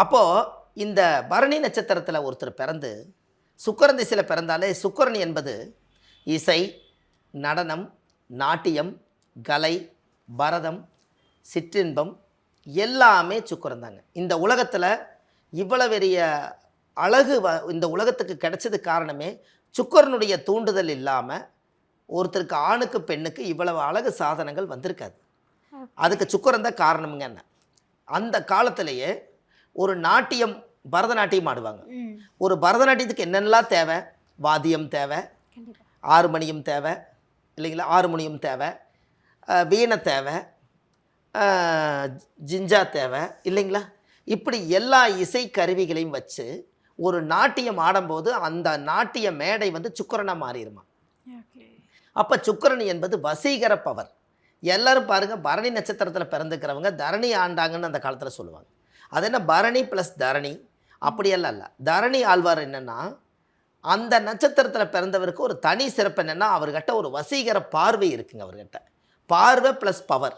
அப்போது இந்த பரணி நட்சத்திரத்தில் ஒருத்தர் பிறந்து சுக்கரன் திசையில் பிறந்தாலே சுக்கரன் என்பது இசை நடனம் நாட்டியம் கலை பரதம் சிற்றின்பம் எல்லாமே சுக்கரன் தாங்க. இந்த உலகத்தில் இவ்வளவு பெரிய அழகு வ இந்த உலகத்துக்கு கிடைச்சது காரணமே சுக்கரனுடைய தூண்டுதல் இல்லாமல் ஒருத்தருக்கு ஆணுக்கு பெண்ணுக்கு இவ்வளவு அழகு சாதனங்கள் வந்திருக்காது. அதுக்கு சுக்கரன் தான் காரணமுங்க என்ன. அந்த காலத்திலேயே ஒரு நாட்டியம் பரதநாட்டியம் ஆடுவாங்க. ஒரு பரதநாட்டியத்துக்கு என்னென்னலாம் தேவை? வாத்தியம் தேவை ஆறுமணியம் தேவை இல்லைங்களா? ஆறுமணியம் தேவை வீணை தேவை ஜிஞ்சா தேவை இல்லைங்களா? இப்படி எல்லா இசை கருவிகளையும் வச்சு ஒரு நாட்டியம் ஆடும்போது அந்த நாட்டிய மேடை வந்து சுக்கரனாக மாறிடுமா அப்போ சுக்கிரன் என்பது வசீகர பவர். எல்லாரும் பாருங்க பரணி நட்சத்திரத்தில் பிறந்துக்கிறவங்க தரணி ஆண்டாங்கன்னு அந்த காலத்தில் சொல்லுவாங்க. அது என்ன பரணி ப்ளஸ் தரணி? அப்படியெல்லாம் இல்லை. தரணி ஆழ்வார் என்னென்னா அந்த நட்சத்திரத்தில் பிறந்தவருக்கு ஒரு தனி சிறப்பு என்னென்னா அவர்கிட்ட ஒரு வசீகர பார்வை இருக்குங்க அவர்கிட்ட. பார்வை ப்ளஸ் பவர்